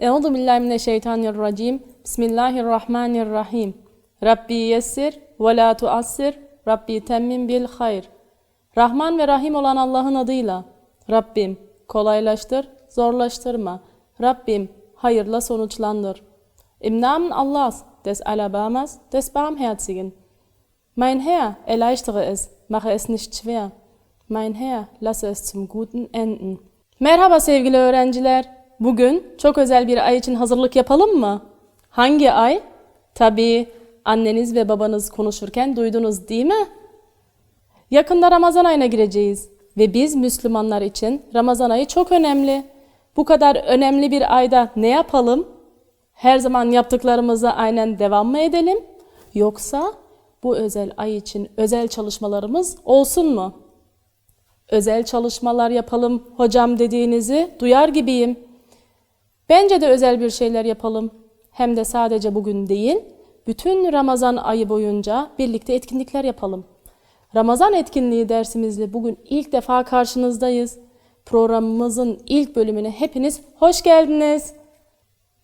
Euzu billahi mineşşeytanirracim. Bismillahirrahmanirrahim. Rabbi yessir ve la tuassir. Rabbi temmim bil hayr. Rahman ve Rahim olan Allah'ın adıyla. Rabbim kolaylaştır, zorlaştırma. Rabbim hayırla sonuçlandır. Im Namen Allahs, des Alabamas, des Barmherzigen. Mein Herr, erleichtere es, mache es nicht schwer. Mein Herr, lasse es zum Guten enden. Merhaba sevgili öğrenciler. Bugün çok özel bir ay için hazırlık yapalım mı? Hangi ay? Tabii anneniz ve babanız konuşurken duydunuz değil mi? Yakında Ramazan ayına gireceğiz ve biz Müslümanlar için Ramazan ayı çok önemli. Bu kadar önemli bir ayda ne yapalım? Her zaman yaptıklarımıza aynen devam mı edelim? Yoksa bu özel ay için özel çalışmalarımız olsun mu? Özel çalışmalar yapalım hocam dediğinizi duyar gibiyim. Bence de özel bir şeyler yapalım. Hem de sadece bugün değil, bütün Ramazan ayı boyunca birlikte etkinlikler yapalım. Ramazan etkinliği dersimizle bugün ilk defa karşınızdayız. Programımızın ilk bölümüne hepiniz hoş geldiniz.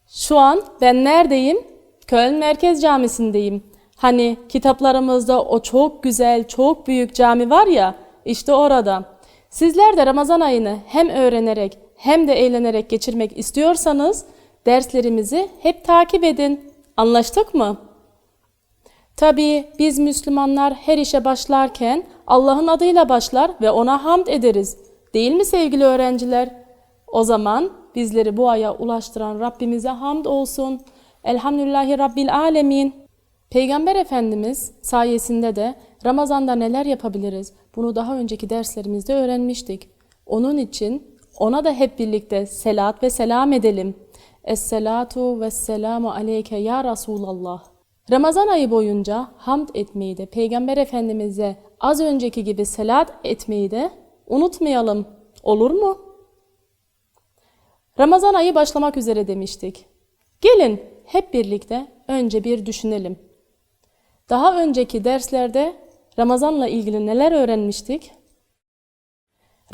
Şu an ben neredeyim? Köln Merkez Camisi'ndeyim. Hani kitaplarımızda o çok güzel, çok büyük cami var ya, işte orada. Sizler de Ramazan ayını hem öğrenerek hem de eğlenerek geçirmek istiyorsanız derslerimizi hep takip edin. Anlaştık mı? Tabii biz Müslümanlar her işe başlarken Allah'ın adıyla başlar ve ona hamd ederiz. Değil mi sevgili öğrenciler? O zaman bizleri bu aya ulaştıran Rabbimize hamd olsun. Elhamdülillahi Rabbil Alemin. Peygamber Efendimiz sayesinde de Ramazan'da neler yapabiliriz? Bunu daha önceki derslerimizde öğrenmiştik. Onun için ona da hep birlikte selat ve selam edelim. Esselatu ve selamu aleyke ya Resulallah. Ramazan ayı boyunca hamd etmeyi de Peygamber Efendimiz'e az önceki gibi selat etmeyi de unutmayalım. Olur mu? Ramazan ayı başlamak üzere demiştik. Gelin hep birlikte önce bir düşünelim. Daha önceki derslerde Ramazanla ilgili neler öğrenmiştik?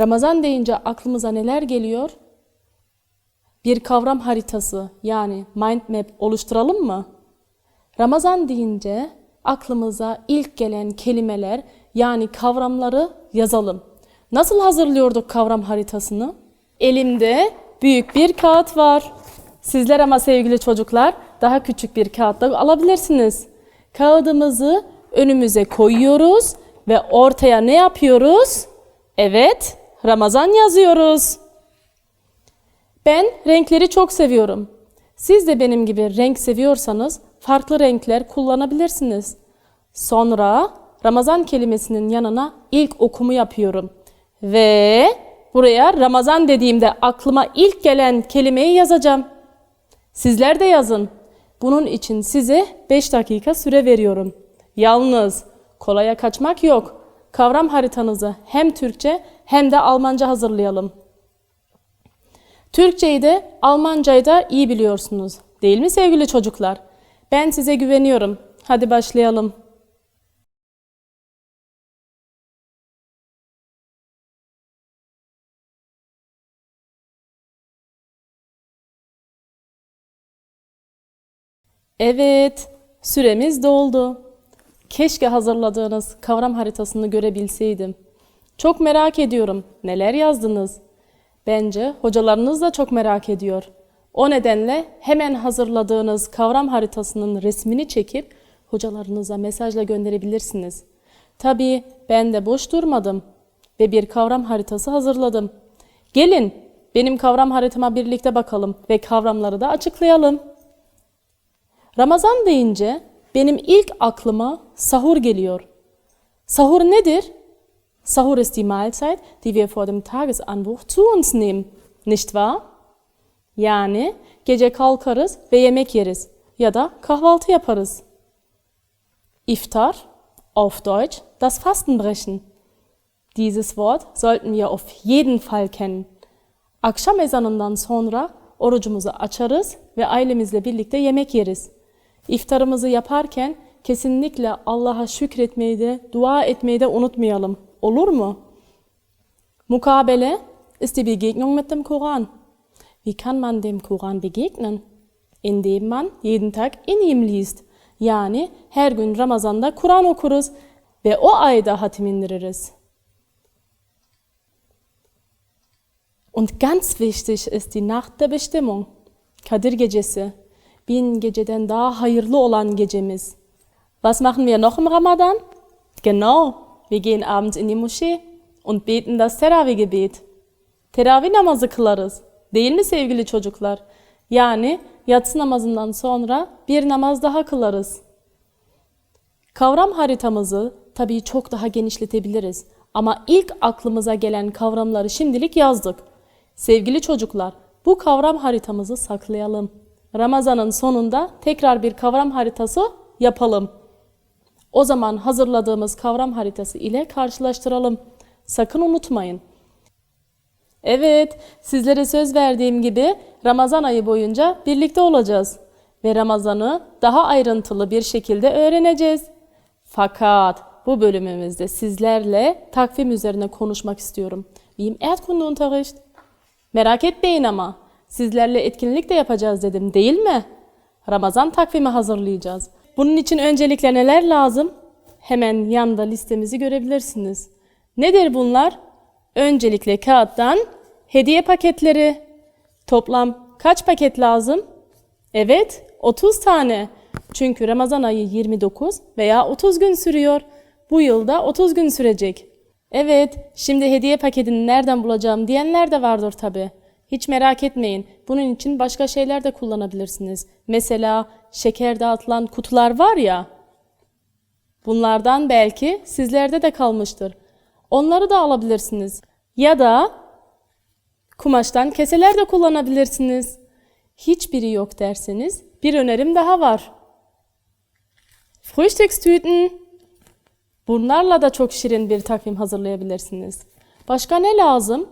Ramazan deyince aklımıza neler geliyor? Bir kavram haritası yani mind map oluşturalım mı? Ramazan deyince aklımıza ilk gelen kelimeler yani kavramları yazalım. Nasıl hazırlıyorduk kavram haritasını? Elimde büyük bir kağıt var. Sizler ama sevgili çocuklar daha küçük bir kağıtta alabilirsiniz. Kağıdımızı önümüze koyuyoruz ve ortaya ne yapıyoruz? Evet, Ramazan yazıyoruz. Ben renkleri çok seviyorum. Siz de benim gibi renk seviyorsanız farklı renkler kullanabilirsiniz. Sonra Ramazan kelimesinin yanına ilk okumu yapıyorum. Ve buraya Ramazan dediğimde aklıma ilk gelen kelimeyi yazacağım. Sizler de yazın. Bunun için size 5 dakika süre veriyorum. Yalnız kolaya kaçmak yok. Kavram haritanızı hem Türkçe hem de Almanca hazırlayalım. Türkçeyi de Almancayı da iyi biliyorsunuz. Değil mi sevgili çocuklar? Ben size güveniyorum. Hadi başlayalım. Evet, süremiz doldu. Keşke hazırladığınız kavram haritasını görebilseydim. Çok merak ediyorum. Neler yazdınız? Bence hocalarınız da çok merak ediyor. O nedenle hemen hazırladığınız kavram haritasının resmini çekip hocalarınıza mesajla gönderebilirsiniz. Tabii ben de boş durmadım ve bir kavram haritası hazırladım. Gelin benim kavram haritama birlikte bakalım ve kavramları da açıklayalım. Ramazan deyince benim ilk aklıma sahur geliyor. Sahur nedir? Sahur ist die Mahlzeit, die wir vor dem Tagesanbruch zu uns nehmen, nicht wahr? Yani gece kalkarız ve yemek yeriz ya da kahvaltı yaparız. Iftar, auf Deutsch das Fastenbrechen. Dieses Wort sollten wir auf jeden Fall kennen. Akşam ezanından sonra orucumuzu açarız ve ailemizle birlikte yemek yeriz. İftarımızı yaparken kesinlikle Allah'a şükretmeyi de, dua etmeyi de unutmayalım. Olur mu? Mukabele ist die Begegnung mit dem Koran. Wie kann man dem Koran begegnen? Indem man jeden Tag in ihm liest. Yani her gün Ramazan'da Kur'an okuruz ve o ayda hatim indiririz. Und ganz wichtig ist die Nacht der Bestimmung. Kadir Gecesi. Bin geceden daha hayırlı olan gecemiz. Was machen wir noch im Ramadan? Genau, wir gehen abends in die Moschee und beten das Teravih-Gebet. Teravih namazı kılarız. Değil mi sevgili çocuklar? Yani yatsı namazından sonra bir namaz daha kılarız. Kavram haritamızı tabii çok daha genişletebiliriz. Ama ilk aklımıza gelen kavramları şimdilik yazdık. Sevgili çocuklar, bu kavram haritamızı saklayalım. Ramazanın sonunda tekrar bir kavram haritası yapalım. O zaman hazırladığımız kavram haritası ile karşılaştıralım. Sakın unutmayın. Evet, sizlere söz verdiğim gibi Ramazan ayı boyunca birlikte olacağız ve Ramazan'ı daha ayrıntılı bir şekilde öğreneceğiz. Fakat bu bölümümüzde sizlerle takvim üzerine konuşmak istiyorum. Wie im Erdkundeunterricht. Merak etmeyin ama sizlerle etkinlik de yapacağız dedim değil mi? Ramazan takvimi hazırlayacağız. Bunun için öncelikle neler lazım? Hemen yanda listemizi görebilirsiniz. Nedir bunlar? Öncelikle kağıttan hediye paketleri. Toplam kaç paket lazım? Evet, 30 tane. Çünkü Ramazan ayı 29 veya 30 gün sürüyor. Bu yılda 30 gün sürecek. Evet, şimdi hediye paketini nereden bulacağım diyenler de vardır tabi. Hiç merak etmeyin. Bunun için başka şeyler de kullanabilirsiniz. Mesela şeker dağıtılan kutular var ya. Bunlardan belki sizlerde de kalmıştır. Onları da alabilirsiniz. Ya da kumaştan keseler de kullanabilirsiniz. Hiçbiri yok derseniz bir önerim daha var. Frühstückstüten. Bunlarla da çok şirin bir takvim hazırlayabilirsiniz. Başka ne lazım?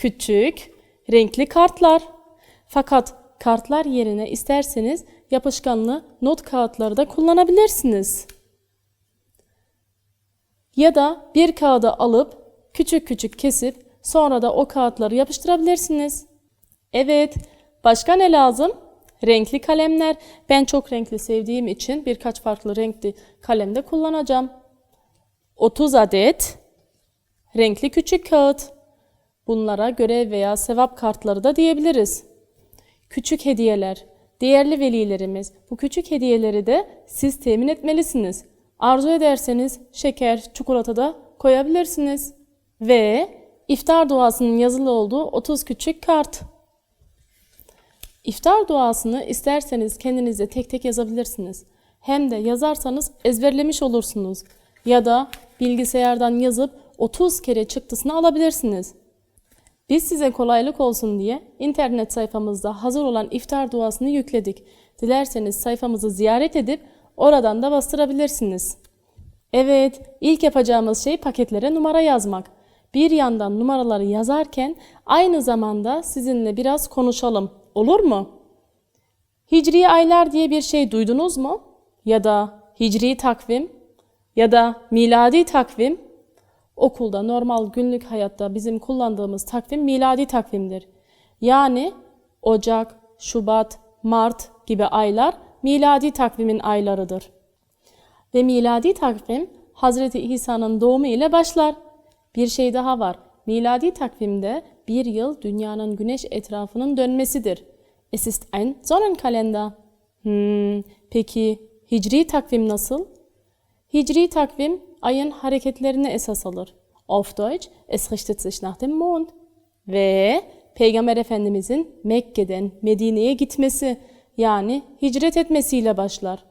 Küçük, renkli kartlar. Fakat kartlar yerine isterseniz yapışkanlı not kağıtları da kullanabilirsiniz. Ya da bir kağıda alıp küçük küçük kesip sonra da o kağıtları yapıştırabilirsiniz. Evet, başka ne lazım? Renkli kalemler. Ben çok renkli sevdiğim için birkaç farklı renkli kalem de kullanacağım. 30 adet renkli küçük kağıt. Bunlara görev veya sevap kartları da diyebiliriz. Küçük hediyeler. Değerli velilerimiz, bu küçük hediyeleri de siz temin etmelisiniz. Arzu ederseniz şeker, çikolata da koyabilirsiniz. Ve iftar duasının yazılı olduğu 30 küçük kart. İftar duasını isterseniz kendinize tek tek yazabilirsiniz. Hem de yazarsanız ezberlemiş olursunuz. Ya da bilgisayardan yazıp 30 kere çıktısını alabilirsiniz. Biz size kolaylık olsun diye internet sayfamızda hazır olan iftar duasını yükledik. Dilerseniz sayfamızı ziyaret edip oradan da bastırabilirsiniz. Evet, ilk yapacağımız şey paketlere numara yazmak. Bir yandan numaraları yazarken aynı zamanda sizinle biraz konuşalım. Olur mu? Hicri aylar diye bir şey duydunuz mu? Ya da hicri takvim ya da miladi takvim okulda normal günlük hayatta bizim kullandığımız takvim miladi takvimdir. Yani Ocak, Şubat, Mart gibi aylar miladi takvimin aylarıdır. Ve miladi takvim Hazreti İsa'nın doğumu ile başlar. Bir şey daha var. Miladi takvimde bir yıl dünyanın güneş etrafının dönmesidir. Es ist ein Sonnenkalender. Hmm, peki hicri takvim nasıl? Hicri takvim ayın hareketlerini esas alır. Auf Deutsch, es richtet sich nach dem Mond. Ve Peygamber Efendimizin Mekke'den Medine'ye gitmesi yani hicret etmesiyle başlar.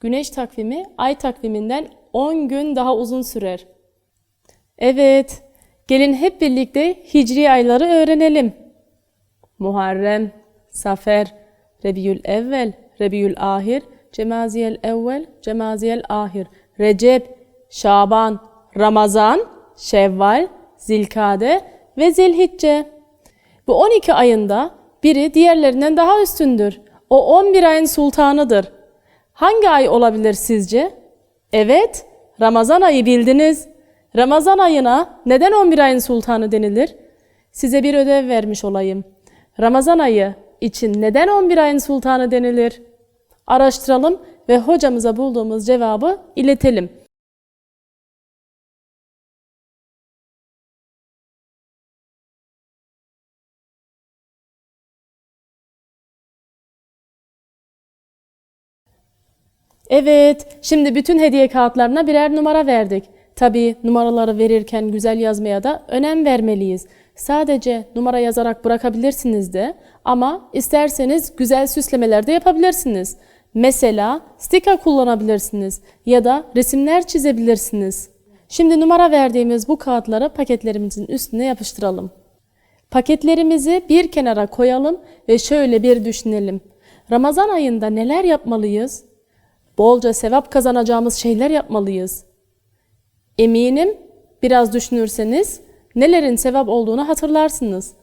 Güneş takvimi ay takviminden 10 gün daha uzun sürer. Evet, gelin hep birlikte hicri ayları öğrenelim. Muharrem, Safer, Rebiyül Evvel, Rebiyül Ahir, Cemaziyel Evvel, Cemaziyel Ahir, Recep, Şaban, Ramazan, Şevval, Zilkade ve Zilhicce. Bu 12 ayında biri diğerlerinden daha üstündür. O 11 ayın sultanıdır. Hangi ay olabilir sizce? Evet, Ramazan ayı bildiniz. Ramazan ayına neden 11 ayın sultanı denilir? size bir ödev vermiş olayım. Ramazan ayı için neden 11 ayın sultanı denilir? Araştıralım ve hocamıza bulduğumuz cevabı iletelim. Evet, şimdi bütün hediye kağıtlarına birer numara verdik. Tabii numaraları verirken güzel yazmaya da önem vermeliyiz. Sadece numara yazarak bırakabilirsiniz de ama isterseniz güzel süslemeler de yapabilirsiniz. Mesela sticker kullanabilirsiniz ya da resimler çizebilirsiniz. Şimdi numara verdiğimiz bu kağıtları paketlerimizin üstüne yapıştıralım. Paketlerimizi bir kenara koyalım ve şöyle bir düşünelim. Ramazan ayında neler yapmalıyız? Bolca sevap kazanacağımız şeyler yapmalıyız. Eminim biraz düşünürseniz nelerin sevap olduğunu hatırlarsınız.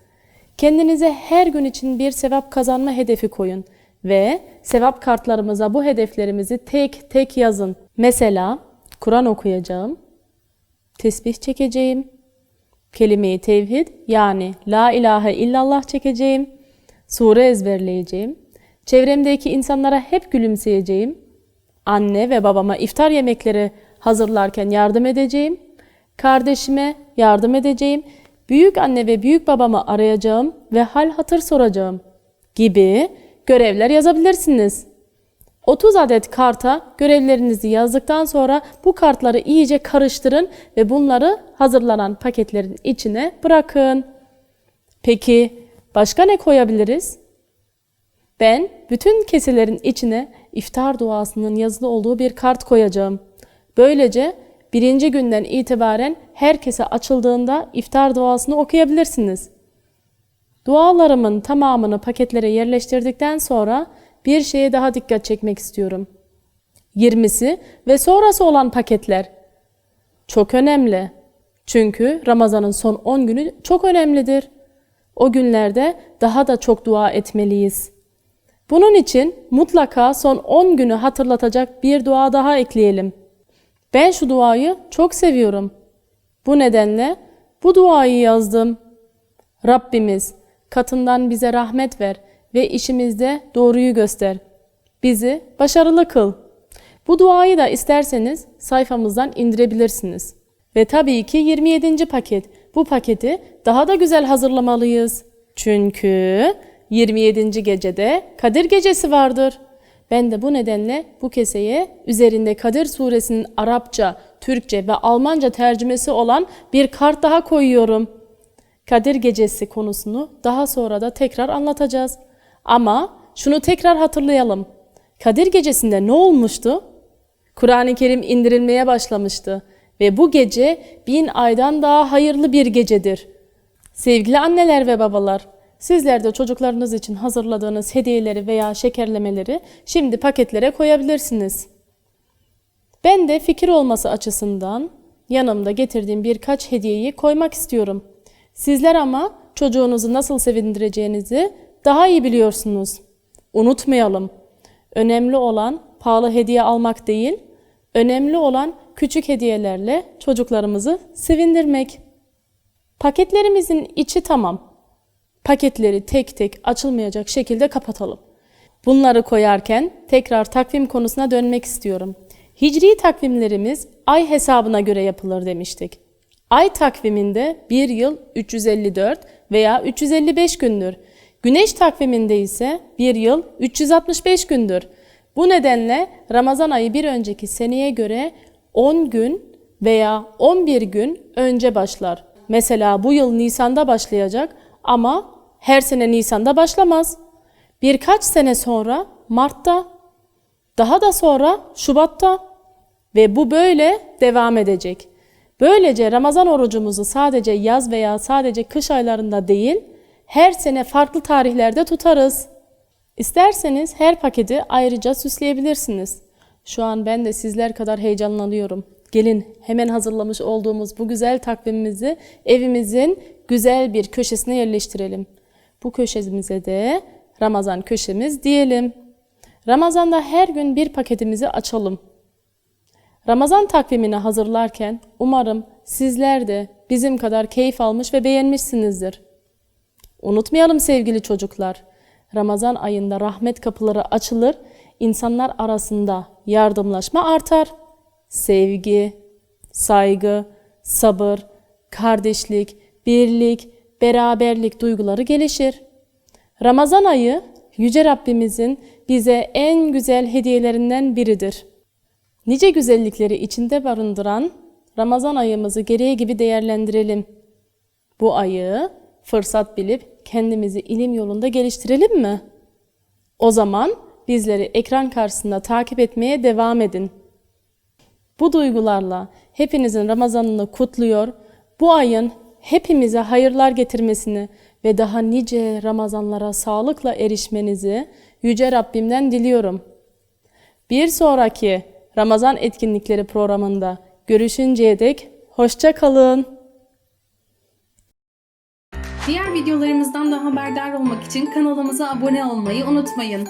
Kendinize her gün için bir sevap kazanma hedefi koyun ve sevap kartlarımıza bu hedeflerimizi tek tek yazın. Mesela Kur'an okuyacağım, tesbih çekeceğim, kelime-i tevhid yani la ilahe illallah çekeceğim, sure ezberleyeceğim, çevremdeki insanlara hep gülümseyeceğim, anne ve babama iftar yemekleri hazırlarken yardım edeceğim, kardeşime yardım edeceğim, büyük anne ve büyük babamı arayacağım ve hal hatır soracağım gibi görevler yazabilirsiniz. 30 adet karta görevlerinizi yazdıktan sonra bu kartları iyice karıştırın ve bunları hazırlanan paketlerin içine bırakın. Peki başka ne koyabiliriz? Ben bütün keselerin içine iftar duasının yazılı olduğu bir kart koyacağım. Böylece birinci günden itibaren herkese açıldığında iftar duasını okuyabilirsiniz. Dualarımın tamamını paketlere yerleştirdikten sonra bir şeye daha dikkat çekmek istiyorum. 20'si ve sonrası olan paketler. Çok önemli. Çünkü Ramazan'ın son 10 günü çok önemlidir. O günlerde daha da çok dua etmeliyiz. Bunun için mutlaka son 10 günü hatırlatacak bir dua daha ekleyelim. Ben şu duayı çok seviyorum. Bu nedenle bu duayı yazdım. Rabbimiz katından bize rahmet ver ve işimizde doğruyu göster. Bizi başarılı kıl. Bu duayı da isterseniz sayfamızdan indirebilirsiniz. Ve tabii ki 27. paket. Bu paketi daha da güzel hazırlamalıyız. Çünkü 27. gecede Kadir Gecesi vardır. Ben de bu nedenle bu keseye üzerinde Kadir suresinin Arapça, Türkçe ve Almanca tercümesi olan bir kart daha koyuyorum. Kadir Gecesi konusunu daha sonra da tekrar anlatacağız. Ama şunu tekrar hatırlayalım. Kadir Gecesi'nde ne olmuştu? Kur'an-ı Kerim indirilmeye başlamıştı ve bu gece bin aydan daha hayırlı bir gecedir. Sevgili anneler ve babalar, sizler de çocuklarınız için hazırladığınız hediyeleri veya şekerlemeleri şimdi paketlere koyabilirsiniz. Ben de fikir olması açısından yanımda getirdiğim birkaç hediyeyi koymak istiyorum. Sizler ama çocuğunuzu nasıl sevindireceğinizi daha iyi biliyorsunuz. Unutmayalım. Önemli olan pahalı hediye almak değil, önemli olan küçük hediyelerle çocuklarımızı sevindirmek. Paketlerimizin içi tamam. Paketleri tek tek açılmayacak şekilde kapatalım. Bunları koyarken tekrar takvim konusuna dönmek istiyorum. Hicri takvimlerimiz ay hesabına göre yapılır demiştik. Ay takviminde bir yıl 354 veya 355 gündür. Güneş takviminde ise bir yıl 365 gündür. Bu nedenle Ramazan ayı bir önceki seneye göre 10 gün veya 11 gün önce başlar. Mesela bu yıl Nisan'da başlayacak ama her sene Nisan'da başlamaz. Birkaç sene sonra Mart'ta, daha da sonra Şubat'ta ve bu böyle devam edecek. Böylece Ramazan orucumuzu sadece yaz veya sadece kış aylarında değil, her sene farklı tarihlerde tutarız. İsterseniz her paketi ayrıca süsleyebilirsiniz. Şu an ben de sizler kadar heyecanlanıyorum. Gelin hemen hazırlamış olduğumuz bu güzel takvimimizi evimizin güzel bir köşesine yerleştirelim. Bu köşemize de Ramazan köşemiz diyelim. Ramazanda her gün bir paketimizi açalım. Ramazan takvimini hazırlarken umarım sizler de bizim kadar keyif almış ve beğenmişsinizdir. Unutmayalım sevgili çocuklar. Ramazan ayında rahmet kapıları açılır, insanlar arasında yardımlaşma artar. Sevgi, saygı, sabır, kardeşlik, birlik, beraberlik duyguları gelişir. Ramazan ayı Yüce Rabbimizin bize en güzel hediyelerinden biridir. Nice güzellikleri içinde barındıran Ramazan ayımızı gereği gibi değerlendirelim. Bu ayı fırsat bilip kendimizi ilim yolunda geliştirelim mi? O zaman bizleri ekran karşısında takip etmeye devam edin. Bu duygularla hepinizin Ramazanını kutluyor, bu ayın hepimize hayırlar getirmesini ve daha nice Ramazanlara sağlıkla erişmenizi Yüce Rabbimden diliyorum. Bir sonraki Ramazan etkinlikleri programında görüşünceye dek hoşça kalın. Diğer videolarımızdan da haberdar olmak için kanalımıza abone olmayı unutmayın.